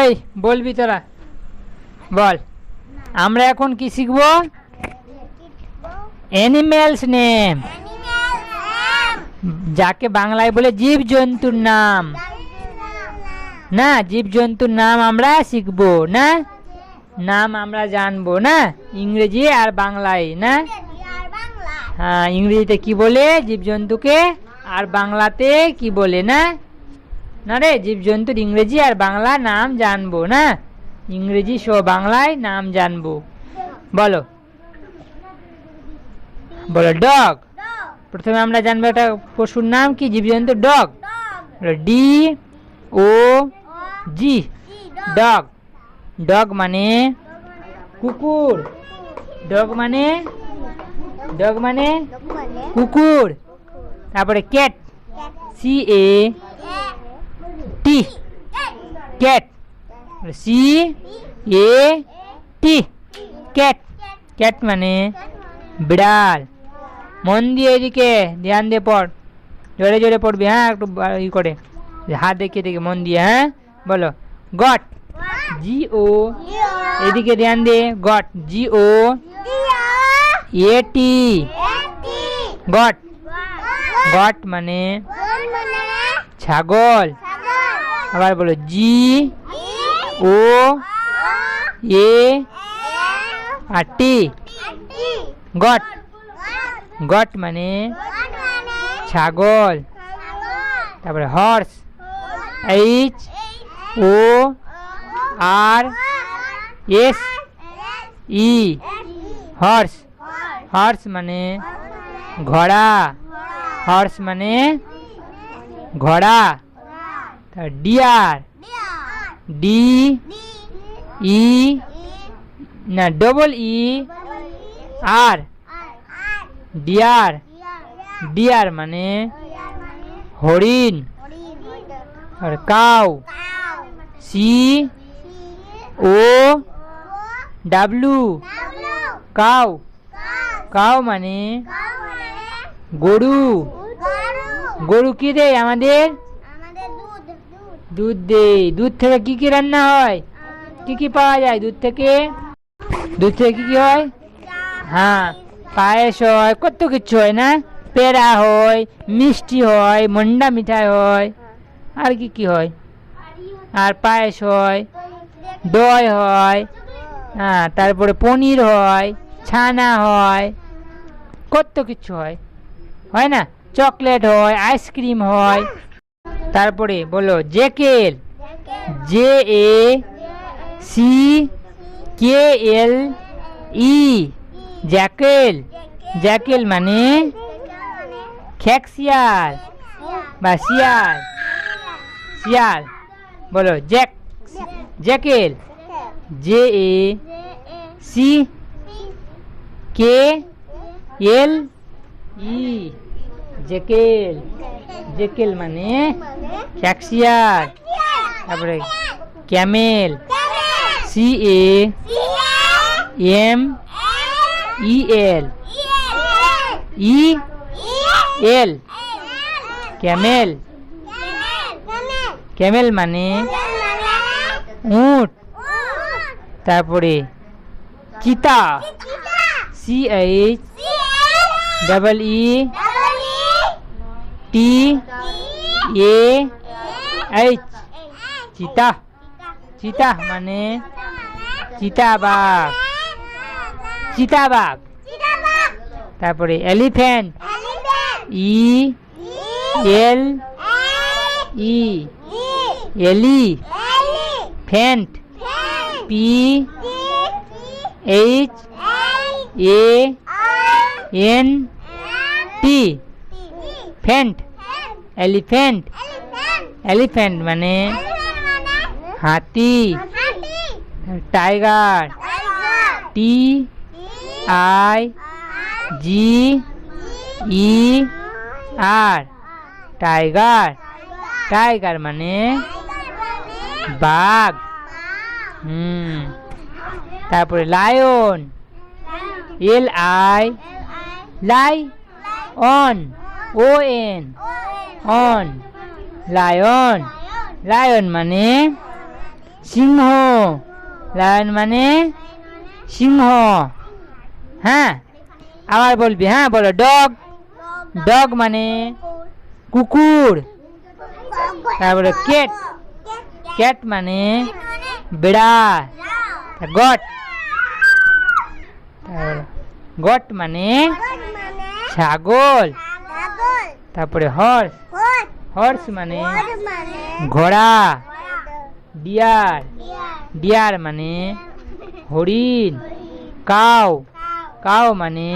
এই, বলবি তোরা। বল। আমরা এখন কি শিখব? অ্যানিম্যালস নেম যাকে বাংলায় বলে জীব জন্তুর নাম। না জীব জন্তুর নাম আমরা শিখব, না? নাম আমরা জানব, না? ইংরেজি আর বাংলায়, না? হ্যাঁ ইংরেজিতে কি বলে? জীবজন্তুকে। আর বাংলাতে কি বলে, না? না রে জীবজন্তুর ইংরেজি আর বাংলা নাম জানব না? ইংরেজি সহ বাংলায় নাম জানব। বলো। বলো ডগ? প্রথমে আমরা জানব একটা পশুর নাম কি জীবজন্তু dog? D O G dog. Dog মানে কুকুর। ডগ মানে? ডগ মানে? কুকুর। তারপরে cat. C A T. Cat. C. A. T. Cat. Cat মানে বিড়াল। মন দিয়ে এদিকে ধ্যান দিয়ে পড়। জোরে জোরে পড়বি হ্যাঁ একটু ই করে। হাত দেখিয়ে দেখে মন দিয়ে হ্যাঁ বলো। গট। G O. এদিকে ধ্যান দে, goat. G O. A T. Goat. Goat মানে ছাগল। আবার বলো, জি, ও, এ, আর টি, গট গট মানে ছাগল, তারপরে horse, H, O, R, S, E, horse horse মানে ঘোড়া, হর্স মানে ঘোড়া। ডিয়ার ডি ই না double E R. Deer deer মানে হরিণ। আর cow. C O W cow. Cow. মানে গরু। গরু। কি দেয় আমাদের? দুধ দেয় দুধ থেকে কি কি রান্না হয়? কি কি পাওয়া যায় দুধ থেকে? দুধ থেকে কি কি হয়? হ্যাঁ পায়েস হয়, কত কিছু হয় না? পেড়া হয়, মিষ্টি হয়, মন্ডা মিঠাই হয়। আর কি কি হয়? আর পায়েস হয়, দই হয় হ্যাঁ তারপরে পনির হয়, ছানা হয়, কত কিছু হয়। হয় না? চকলেট হয়, আইসক্রিম হয়। তারপরে বলো jackal J A C K E L jackal. Jackal মানে? খ্যাক শিয়াল বা শিয়াল। শিয়াল। বলো, jack jackal. J A C K L E jackal jackal মানে ক্যাকশিয়ার তারপরে camel C A M E L E L camel camel মানে উট, তারপরে cheetah C H double E T A H cheetah cheetah মানে চিতাবাঘ চিতাবাঘ তারপরে elephant E L E elephant P H A N T phant elephant elephant মানে হাতি। Tiger T I G E R tiger tiger মানে বাঘ। হুম। তারপরে lion L I lion O N on lion lion মানে সিংহ। লায়ন মানে সিংহ। হ্যাঁ? আবার বলবি হ্যাঁ বলো। ডগ ডগ মানে কুকুর। তারপরে কেট ক্যাট মানে বিড়াল গট। তারপরে গট মানে ছাগল। তারপরে হর্স হর্স মানে? ঘোড়া। ডিয়ার। ডিয়ার। মানে? হরিণ। কাউ। কাউ। মানে?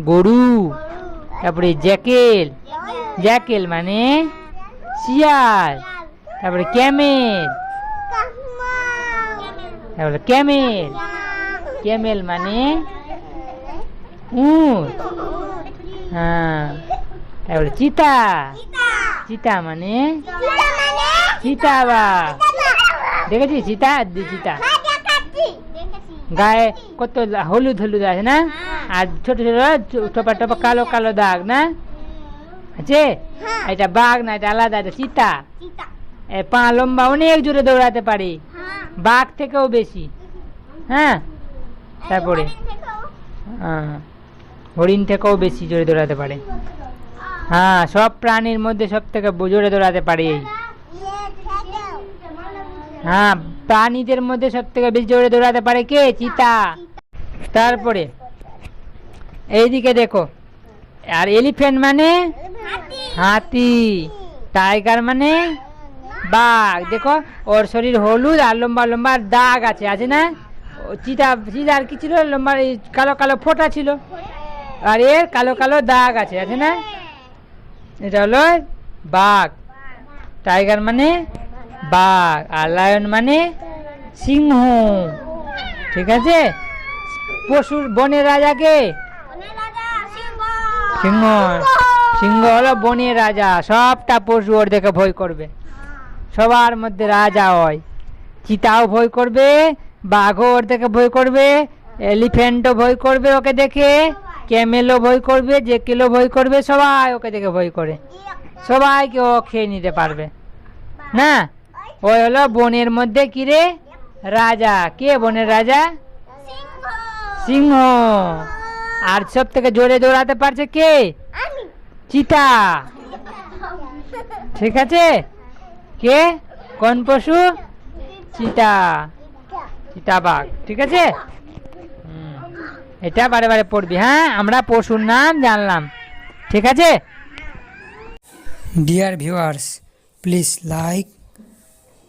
গরু। তারপরে জ্যাকেল। জ্যাকেল। মানে? শিয়াল। তারপরে ক্যামেল। তারপরে ক্যামেল। ক্যামেল মানে? উট। হ্যাঁ। তারপরে চিতা। চিতা। মানে? চিতা বা। দেখেছিস চিতা? দি চিতা। গায়ে কত হলুদ হলুদ আছে না? আর ছোট ছোট টপা টপা কালো কালো দাগ না? আছে? এটা বাঘ না এটা আলাদা এটা চিতা। এ পা লম্বা অনেক জোরে দৌড়াতে পারে। বাঘ থেকেও বেশি। হ্যাঁ? তারপরে? হ্যাঁ, হরিণ থেকেও বেশি জোরে দৌড়াতে পারে। হ্যাঁ সব প্রাণীর মধ্যে সব থেকে জোরে দৌড়াতে পারে। হ্যাঁ প্রাণীদের মধ্যে সব থেকে বেশি জোরে দৌড়াতে পারে কে? চিতা। তারপরে, এইদিকে দেখো। আর এলিফ্যান্ট মানে? হাতি। টাইগার মানে? বাঘ। দেখো, ওর শরীর হলুদ আর লম্বা লম্বা দাগ আছে আছে না? চিতা চিতার কি ছিল? লম্বা কালো কালো ফোঁটা ছিল। আর এর কালো কালো দাগ আছে আছে না? এটা হলো বাঘ। টাইগার মানে বাঘ, আর লায়ন মানে সিংহ। ঠিক আছে? পশুর বনের রাজাকে? সিংহ। সিংহ হলো বনের রাজা। সবটা পশু ওর দেখে ভয় করবে। সবার মধ্যে রাজা হয়। চিতাও ভয় করবে, বাঘও ওর দেখে ভয় করবে, এলিফ্যান্টও ভয় করবে ওকে দেখে। ক্যামেলও ভয় করবে যে কেলো ভয় করবে সবাই ওকে দেখে ভয় করে। সবাইকে ও খেয়ে নিতে পারবে। না? ওই হলো বনের মধ্যে কিরে রাজা। কে বনের রাজা? সিংহ। আর সব থেকে জোরে দৌড়াতে পারছে কে? চিতা। ঠিক আছে? কে? কোন পশু? চিতা। চিতাবাঘ ঠিক আছে। এটা বারে বারে পড়বি হ্যাঁ? আমরা পশুর নাম জানলাম। ঠিক আছে? Dear viewers please like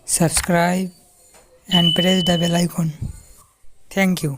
subscribe and press the bell icon thank you